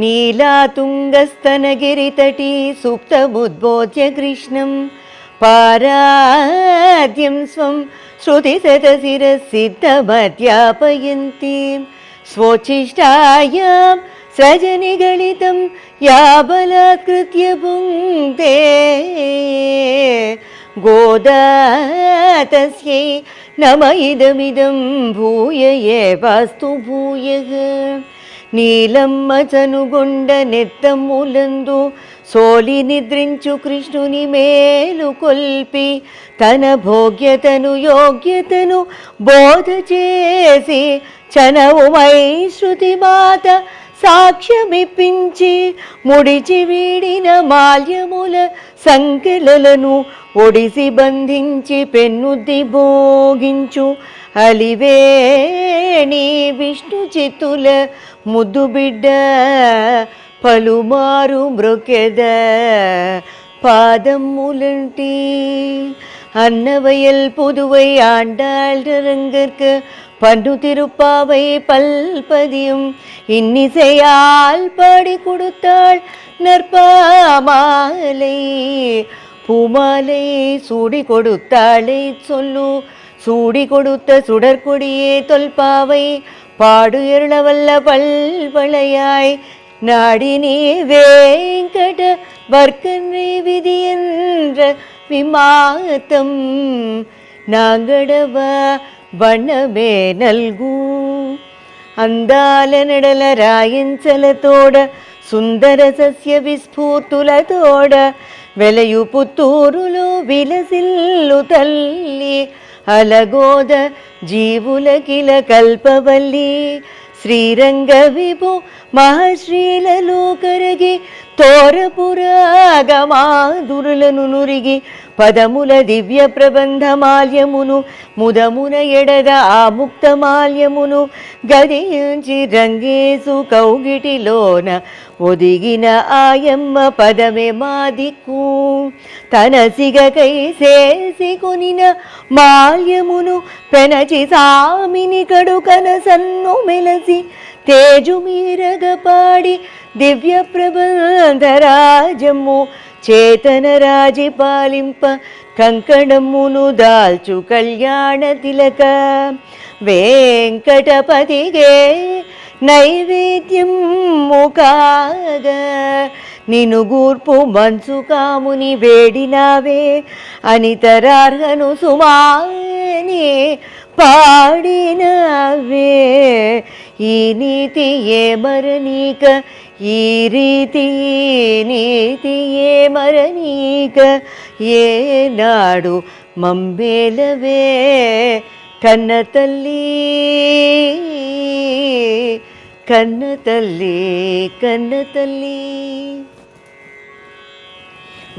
नीलातुङ्गस्तनगिरितटी सुप्तमुद्बोध्य कृष्णं पाराद्यं स्वं श्रुतिसतशिरसिद्धमध्यापयन्तीं स्वोच्छिष्टायां सजनिगणितं या बलात्कृत्य पुङ्क्ते। गोदा तस्यै नम इदमिदं भूय एवास्तु भूयः నీలమ్మ చనుగొండ నెత్తములందు సోలి నిద్రించు కృష్ణుని మేలు కొల్పి తన భోగ్యతను యోగ్యతను బోధ చేసి చనవుమై శృతి మాత సాక్ష్యమిప్పించి ముడిచి వీడిన మాల్యముల సంకెలలను ఒడిసి బంధించి పెన్నుద్ది భోగించు అలివేణి విష్ణు చిత్తుల ముద్దు బిడ్డ పలుమారు మృకెద பாதமுலண்டி அன்னவயல் புதுவை ஆண்டாள் ரங்கற்கு பண்டு திருப்பாவை பல்பதியும் இன்னிசையால் பாடி கொடுத்தாள் நற்பாமாலை பூமாலை சூடி கொடுத்தாளை சொல்லு சூடி கொடுத்த சுடற்கொடியே தொல்பாவை பாடு எருளவல்ல பல்வளையாய் நாடினே வேங்கட வர்க்கனை விதி என்ற விமாத்தம் నాంగడవ వనమే నల్గు అందాల నడల రాయించలతోడ సుందర సస్య విస్ఫూర్తులతోడ వెలయు పుత్తూరులో విలసిల్లు తల్లి అలగోద జీవులకిల కల్పవల్లి శ్రీరంగ విభు మహశ్రీలలో కరగి తోరపురాగమాధురులను నురిగి పదముల దివ్య ప్రబంధ మాల్యమును ముదమున ఎడద ఆ ముక్త మాల్యమును గదించి రంగేసు కౌగిటిలోన ఒదిగిన ఆయమ్మ పదమే మాదిక్కు. తన సిగకై చేసి కొనిన మాల్యమును పెనచి సామిని కడుకన సన్ను మెలసి తేజుమీరగపాడి దివ్య ప్రబంధరాజము చేతన రాజి పాలింప కంకణమును దాల్చు కళ్యాణ తిలక వెంకటపతిగే నైవేద్యం ముఖాగా నిను గూర్పు మంచు కాముని వేడినావే అనితరార్హను సుమాని పాడినవే. ఈ నీతి ఏ మరనీక ఈ రీతి నీతి ఏ మరనీక ఏనాడు మంబేలవే కన్న తల్లి కన్న తల్లి కన్న తల్లి.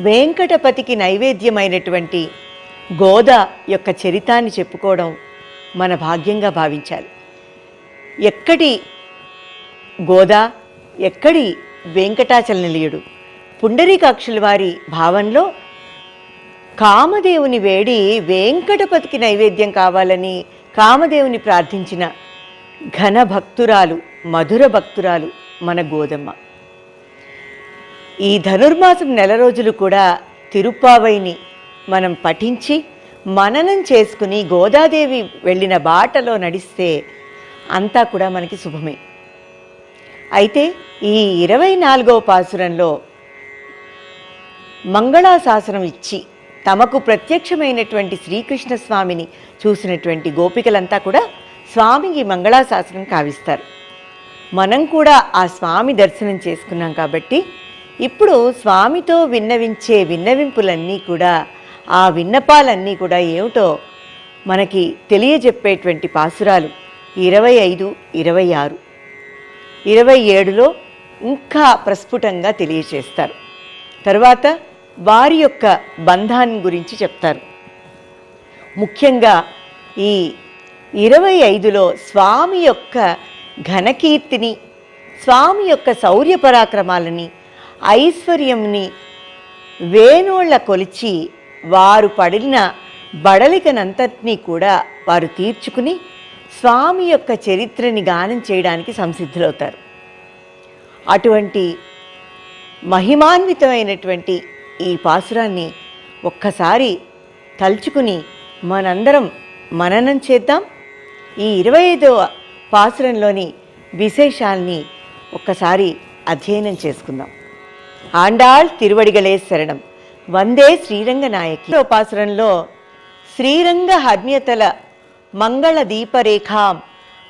వెంకటపతికి నైవేద్యమైనటువంటి గోదా యొక్క చరితాన్ని చెప్పుకోవడం మన భాగ్యంగా భావించాలి. ఎక్కడి గోదా ఎక్కడి వెంకటాచల నిలయుడు పుండరీకాక్షుల వారి భావంలో కామదేవుని వేడి వెంకటపతికి నైవేద్యం కావాలని కామదేవుని ప్రార్థించిన ఘన భక్తురాలు మధుర భక్తురాలు మన గోదమ్మ. ఈ ధనుర్మాసం నెల రోజులు కూడా తిరుప్పావైని మనం పఠించి మననం చేసుకుని గోదాదేవి వెళ్ళిన బాటలో నడిస్తే అంతా కూడా మనకి శుభమే. అయితే ఈ ఇరవై నాలుగవ పాసురంలో మంగళాశాసనం ఇచ్చి తమకు ప్రత్యక్షమైనటువంటి శ్రీకృష్ణ స్వామిని చూసినటువంటి గోపికలంతా కూడా స్వామికి మంగళాశాసనం కావిస్తారు. మనం కూడా ఆ స్వామి దర్శనం చేసుకున్నాం కాబట్టి ఇప్పుడు స్వామితో విన్నవించే విన్నవింపులన్నీ కూడా ఆ విన్నపాలన్నీ కూడా ఏమిటో మనకి తెలియజెప్పేటువంటి పాసురాలు ఇరవై ఐదు ఇరవై ఆరు. ఇరవై ఏడులో ఇంకా ప్రస్ఫుటంగా తెలియచేస్తారు తర్వాత వారి యొక్క బంధాన్ని గురించి చెప్తారు. ముఖ్యంగా ఈ ఇరవై ఐదులో స్వామి యొక్క ఘనకీర్తిని స్వామి యొక్క శౌర్య పరాక్రమాలని ఐశ్వర్యంని వేణోళ్ళ కొలిచి వారు పడిన బడలికనంతటినీ కూడా వారు తీర్చుకుని స్వామి యొక్క చరిత్రని గానం చేయడానికి సంసిద్ధులవుతారు. అటువంటి మహిమాన్వితమైనటువంటి ఈ పాసురాన్ని ఒక్కసారి తలుచుకుని మనందరం మననం చేద్దాం. ఈ ఇరవై ఐదవ పాసురంలోని విశేషాల్ని ఒక్కసారి అధ్యయనం చేసుకుందాం. ఆండాళ్ తిరువడిగలే శరణం. వందే శ్రీరంగ నాయకి. శ్రీరంగ హర్మ్యతల మంగళ దీపరేఖాం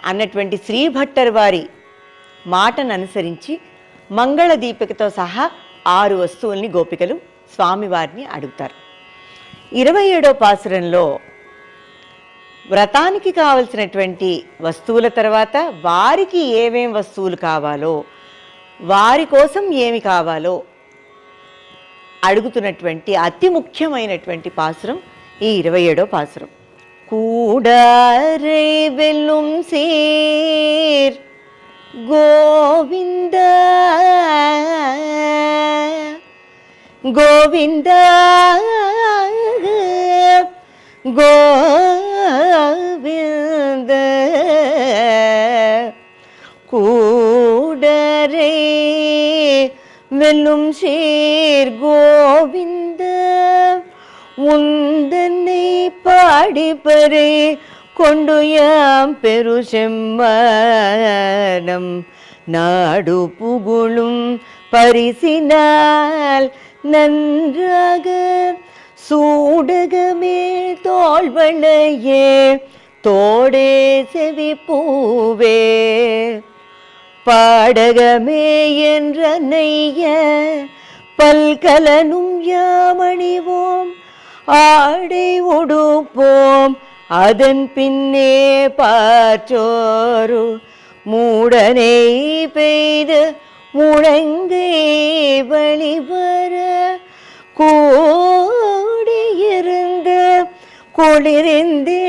అన్నటువంటి శ్రీభట్టర్ వారి మాటను అనుసరించి మంగళ దీపికతో సహా ఆరు వస్తువుల్ని గోపికలు స్వామివారిని అడుగుతారు. ఇరవై ఏడో పాసురంలో వ్రతానికి కావలసినటువంటి వస్తువుల తర్వాత వారికి ఏమేం వస్తువులు కావాలో వారి కోసం ఏమి కావాలో అడుగుతున్నటువంటి అతి ముఖ్యమైనటువంటి పాసురం ఈ ఇరవై ఏడో పాసురం కూడారే వెల్లుం సీర్ గోవింద గోవింద గోవింద கூடரே வெல்லும் சீர் பாடிப்பரே கொண்டுயாம் பெரு செம்மனம் நாடு புகழும் பரிசினால் நன்றாக சூடகமே தோல்வளையே தோடே செவி பூவே. பாடகமே என்ற நெய்ய பல்கலனும் யாமணிவோம். ஆடை உடுப்போம். அதன் பின்னே பார்த்தோரு மூடனை பெய்து முழங்கை வழிபர கூடியிருந்து குளிரிந்தேலோரும்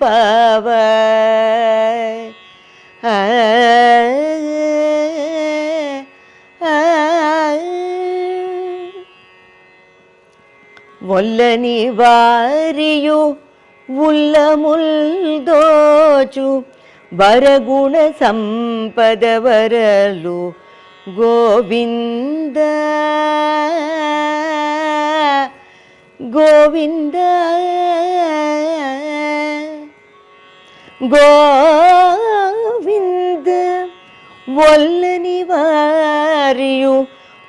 பாவாய் ఒల్లని వారియు ఉల్లముల్దోచు వరగుణ సంపద వరలు గోవింద గోవింద గోవింద ఒల్లని వారియు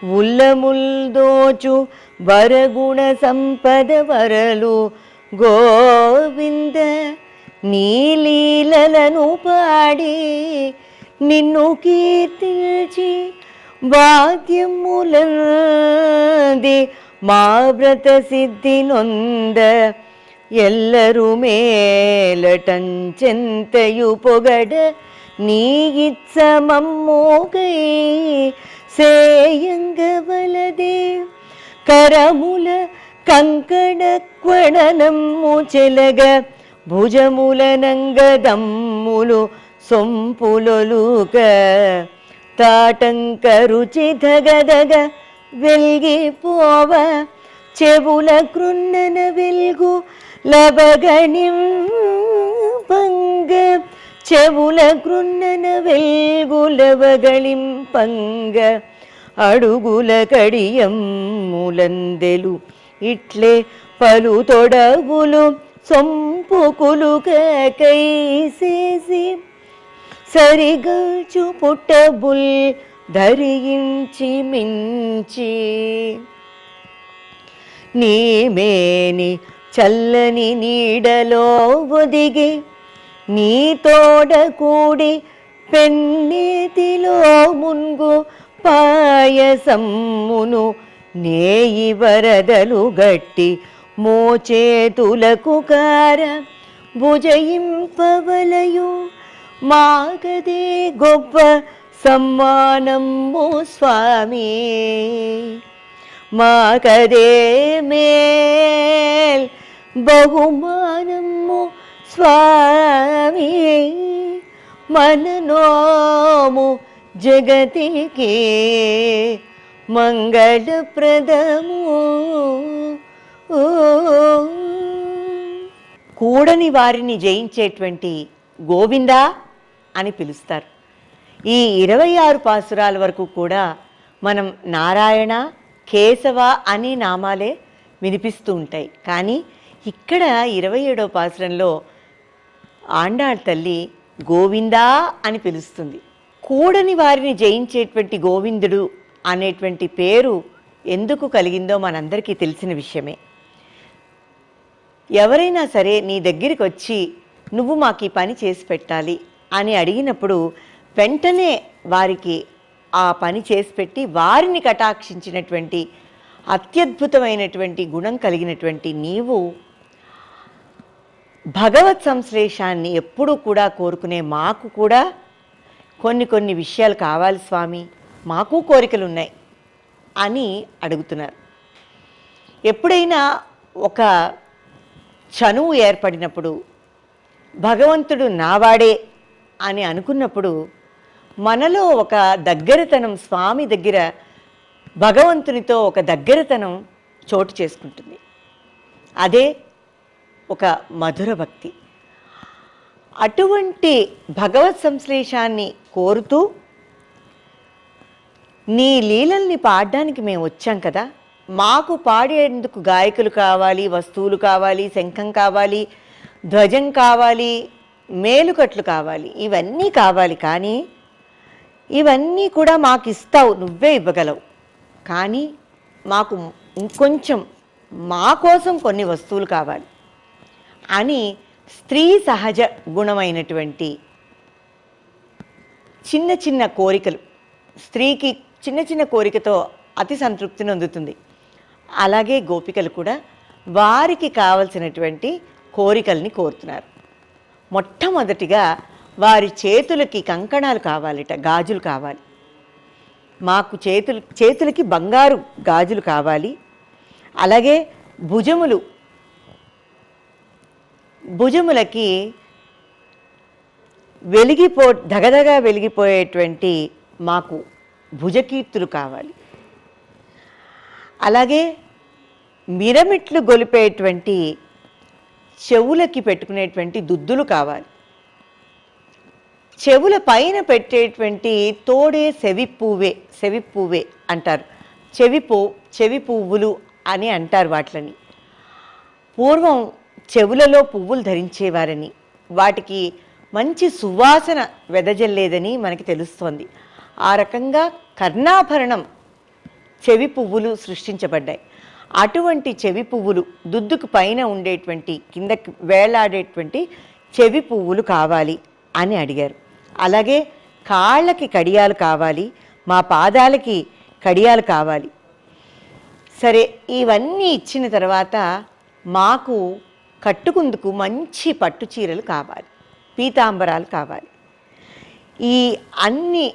ఉల్లముల్దోచు వరగుణ సంపద వరలు గోవింద నీలీలను పాడి నిన్ను కీర్తించి వాద్యములంది మా వ్రత సిద్ధి నొంద ఎల్లరు మేలటంచెంతయు పొగడ నీ ఇచ్చమమ్మోగై సేయంగవలదే కరముల కంకణ క్వణనమ్ము చెలగ భుజముల నంగదమ్ములు సొంపులొలుక. తాటంక రుచి ధగదగ వెల్గిపోవ చెవుల కృన్నన వెల్గు లబగణిం పంగ చెవుల కృన్నన వెల్గు లబగళిం పంగ. అడుగుల కడియమ్ములందెలు ఇట్లే పలు తొడగులు సొంపుకులు కైసేసి సరిగల్చు పుట్టబుల్ ధరించి మించి. నీమేని చల్లని నీడలో ఒదిగి నీ తోడ కూడి పెన్నీతిలో మున్గు పాయసమ్మును నేయి వరదలు గట్టి మోచేతులకు కార భుజయింపవలయు. మాగదే గొప్ప సమ్మానము స్వామి. మాకదే మేల్ బహుమానము స్వామి. మననోము జగతికి మంగళప్రదము. కూడని వారిని జయించేటువంటి గోవిందా అని పిలుస్తారు. ఈ ఇరవై ఆరు పాసురాల వరకు కూడా మనం నారాయణ కేశవ అని నామాలే వినిపిస్తూ ఉంటాయి. కానీ ఇక్కడ ఇరవై ఏడో పాసురంలో ఆండాళ్ తల్లి గోవిందా అని పిలుస్తుంది. కూడని వారిని జయించేటువంటి గోవిందుడు అనేటువంటి పేరు ఎందుకు కలిగిందో మనందరికీ తెలిసిన విషయమే. ఎవరైనా సరే నీ దగ్గరికి వచ్చి నువ్వు మాకు ఈ పని చేసి పెట్టాలి అని అడిగినప్పుడు వెంటనే వారికి ఆ పని చేసి పెట్టి వారిని కటాక్షించినటువంటి అత్యద్భుతమైనటువంటి గుణం కలిగినటువంటి నీవు భగవత్ సంశ్లేషాన్ని ఎప్పుడూ కూడా కోరుకునే మాకు కూడా కొన్ని కొన్ని విషయాలు కావాలి స్వామి మాకు కోరికలు ఉన్నాయి అని అడుగుతున్నారు. ఎప్పుడైనా ఒక చనువు ఏర్పడినప్పుడు భగవంతుడు నావాడే అని అనుకున్నప్పుడు మనలో ఒక దగ్గరతనం స్వామి దగ్గర భగవంతునితో ఒక దగ్గరతనం చోటు చేసుకుంటుంది. అదే ఒక మధుర భక్తి. అటువంటి భగవత్ సంశ్లేషాన్ని కోరుతూ నీ లీలల్ని పాడడానికి మేము వచ్చాం కదా. మాకు పాడేందుకు గాయకులు కావాలి వస్తువులు కావాలి శంఖం కావాలి ధ్వజం కావాలి మేలుకట్లు కావాలి. ఇవన్నీ కావాలి కానీ ఇవన్నీ కూడా మాకు ఇస్తావు నువ్వే ఇవ్వగలవు. కానీ మాకు ఇంకొంచెం మా కోసం కొన్ని వస్తువులు కావాలి అని స్త్రీ సహజ గుణమైనటువంటి చిన్న చిన్న కోరికలు. స్త్రీకి చిన్న చిన్న కోరికతో అతి సంతృప్తిని అందుతుంది అలాగే గోపికలు కూడా వారికి కావలసినటువంటి కోరికల్ని కోరుతున్నారు. మొట్టమొదటిగా వారి చేతులకి కంకణాలు కావాలిట గాజులు కావాలి. మాకు చేతులు చేతులకి బంగారు గాజులు కావాలి. అలాగే భుజములు భుజములకి వెలిగిపో దగదగా వెలిగిపోయేటువంటి మాకు భుజకీర్తులు కావాలి. అలాగే మిరమిట్లు గొలిపేటువంటి చెవులకి పెట్టుకునేటువంటి దుద్దులు కావాలి. చెవుల పైన పెట్టేటువంటి తోడే సెవి పువ్వే సెవి పువ్వే అంటారు. చెవి పో చెవి పువ్వులు అని అంటారు వాటిని పూర్వం చెవులలో పువ్వులు ధరించేవారని. వాటికి మంచి సువాసన వెదజల్లేదని మనకి తెలుస్తోంది. ఆ రకంగా కర్ణాభరణం చెవి పువ్వులు సృష్టించబడ్డాయి. అటువంటి చెవి పువ్వులు దుద్దుకు పైన ఉండేటువంటి కిందకి వేలాడేటువంటి చెవి పువ్వులు కావాలి అని అడిగారు. అలాగే కాళ్ళకి కడియాలు కావాలి మా పాదాలకి కడియాలు కావాలి. సరే ఇవన్నీ ఇచ్చిన తర్వాత మాకు కట్టుకుందుకు మంచి పట్టు చీరలు కావాలి పీతాంబరాలు కావాలి. ఈ అన్ని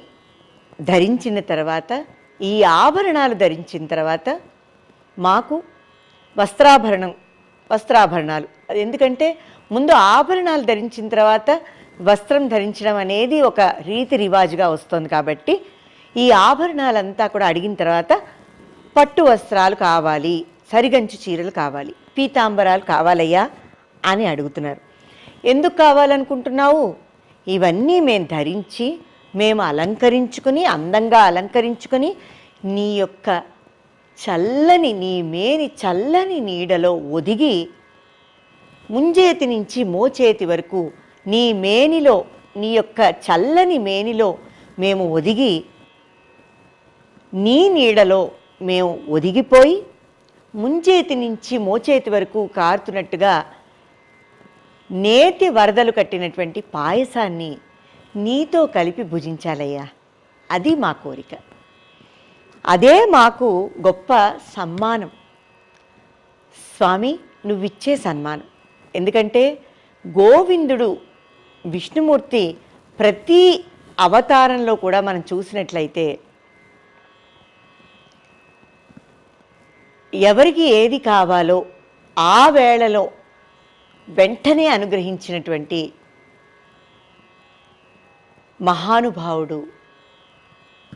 ధరించిన తర్వాత ఈ ఆభరణాలు ధరించిన తర్వాత మాకు వస్త్రాభరణం వస్త్రాభరణాలు. ఎందుకంటే ముందు ఆభరణాలు ధరించిన తర్వాత వస్త్రం ధరించడం అనేది ఒక రీతి రివాజుగా వస్తుంది కాబట్టి ఈ ఆభరణాలంతా కూడా అడిగిన తర్వాత పట్టు వస్త్రాలు కావాలి సరిగంచు చీరలు కావాలి. పీతాంబరాలు కావాలయ్యా అని అడుగుతున్నారు. ఎందుకు కావాలనుకుంటున్నావు? ఇవన్నీ మేము ధరించి మేము అలంకరించుకుని అందంగా అలంకరించుకుని నీ యొక్క చల్లని నీ మేని చల్లని నీడలో ఒదిగి ముంజేతి నుంచి మోచేతి వరకు నీ మేనిలో నీ యొక్క చల్లని మేనిలో మేము ఒదిగి నీ నీడలో మేము ఒదిగిపోయి ముంచేతి నుంచి మోచేతి వరకు కారుతున్నట్టుగా నేతి వరదలు కట్టినటువంటి పాయసాన్ని నీతో కలిపి భుజించాలయ్యా. అది మా కోరిక. అదే మాకు గొప్ప సమ్మానం స్వామి నువ్విచ్చే సన్మానం. ఎందుకంటే గోవిందుడు విష్ణుమూర్తి ప్రతి అవతారంలో కూడా మనం చూసినట్లయితే ఎవరికి ఏది కావాలో ఆ వేళలో వెంటనే అనుగ్రహించినటువంటి మహానుభావుడు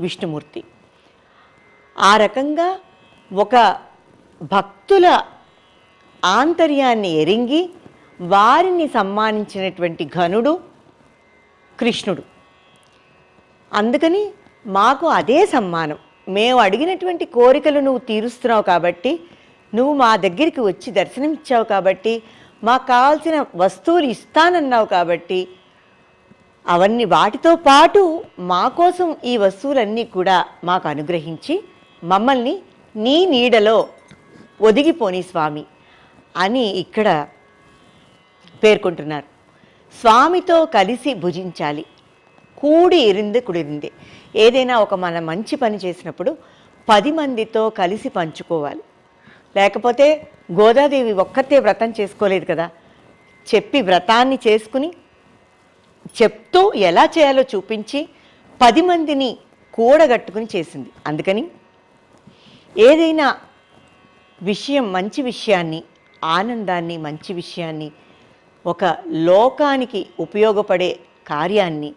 విష్ణుమూర్తి. ఆ రకంగా ఒక భక్తుల ఆంతర్యాన్ని ఎరింగి వారిని సమ్మానించినటువంటి ఘనుడు కృష్ణుడు. అందుకని మాకు అదే సమ్మానం మేము అడిగినటువంటి కోరికలు నువ్వు తీరుస్తున్నావు కాబట్టి నువ్వు మా దగ్గరికి వచ్చి దర్శనం ఇచ్చావు కాబట్టి మాకు కావాల్సిన వస్తువులు ఇస్తానన్నావు కాబట్టి అవన్నీ వాటితో పాటు మా కోసం ఈ వస్తువులన్నీ కూడా మాకు అనుగ్రహించి మమ్మల్ని నీ నీడలో ఒదిగిపోని స్వామి అని ఇక్కడ పేర్కొంటున్నారు. స్వామితో కలిసి భుజించాలి. కూడి ఇరింది కుడిరింది. ఏదైనా ఒక మన మంచి పని చేసినప్పుడు పది మందితో కలిసి పంచుకోవాలి. లేకపోతే గోదాదేవి ఒక్కతే వ్రతం చేసుకోలేదు కదా. చెప్పి వ్రతాన్ని చేసుకుని చెప్తూ ఎలా చేయాలో చూపించి పది మందిని కూడగట్టుకుని చేసింది. అందుకని ఏదైనా విషయం మంచి విషయాన్ని ఆనందాన్ని మంచి విషయాన్ని ఒక లోకానికి ఉపయోగపడే కార్యాన్ని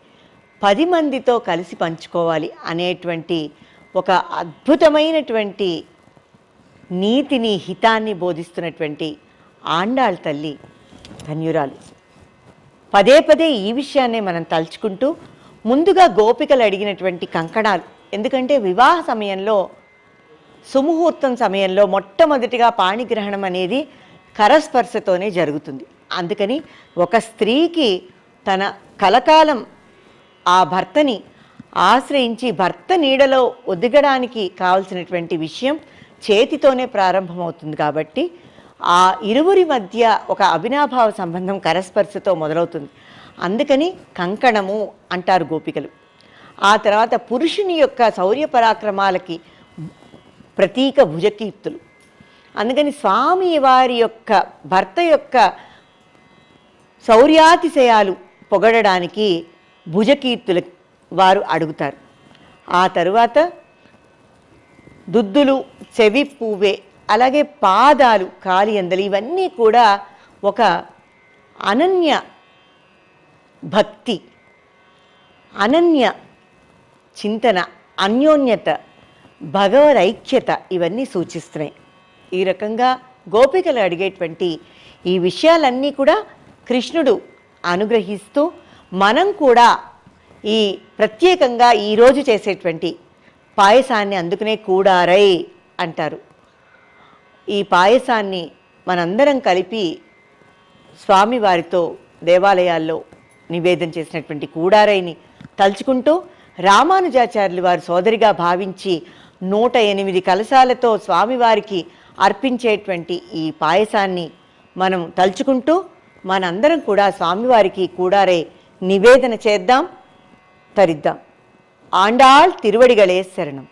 పది మందితో కలిసి పంచుకోవాలి అనేటువంటి ఒక అద్భుతమైనటువంటి నీతిని హితాన్ని బోధిస్తున్నటువంటి ఆండాళ్ తల్లి ధన్యురాలు. పదే పదే ఈ విషయాన్నే మనం తలుచుకుంటూ ముందుగా గోపికలు అడిగినటువంటి కంకణాలు. ఎందుకంటే వివాహ సమయంలో సుముహూర్తం సమయంలో మొట్టమొదటిగా పాణిగ్రహణం అనేది కరస్పర్శతోనే జరుగుతుంది. అందుకని ఒక స్త్రీకి తన కలకాలం ఆ భర్తని ఆశ్రయించి భర్త నీడలో ఒదిగడానికి కావలసినటువంటి విషయం చేతితోనే ప్రారంభమవుతుంది కాబట్టి ఆ ఇరువురి మధ్య ఒక అవినాభావ సంబంధం కరస్పర్శతో మొదలవుతుంది. అందుకని కంకణము అంటారు గోపికలు. ఆ తర్వాత పురుషుని యొక్క శౌర్య పరాక్రమాలకి ప్రతీక భుజకీర్తులు. అందుకని స్వామి వారి యొక్క భర్త యొక్క శౌర్యాతిశయాలు పొగడడానికి భుజకీర్తుల వారు అడుగుతారు. ఆ తరువాత దుద్దులు చెవి పువ్వే అలాగే పాదాలు కాలి అందలు ఇవన్నీ కూడా ఒక అనన్య భక్తి అనన్య చింతన అన్యోన్యత భగవదైక్యత ఇవన్నీ సూచిస్తున్నాయి. ఈ రకంగా గోపికలు అడిగేటువంటి ఈ విషయాలన్నీ కూడా కృష్ణుడు అనుగ్రహిస్తూ మనం కూడా ఈ ప్రత్యేకంగా ఈరోజు చేసేటువంటి పాయసాన్ని అందుకునే కూడారై అంటారు. ఈ పాయసాన్ని మనందరం కలిపి స్వామివారితో దేవాలయాల్లో నివేదన చేసినటువంటి కూడారైని తలుచుకుంటూ రామానుజాచార్యులు వారు సోదరిగా భావించి నూట ఎనిమిది కలశాలతో స్వామివారికి అర్పించేటువంటి ఈ పాయసాన్ని మనం తలుచుకుంటూ మనందరం కూడా స్వామివారికి కూడారే నివేదన చేద్దాం తరిద్దాం. ఆండాళ్ తిరువడిగలే శరణం.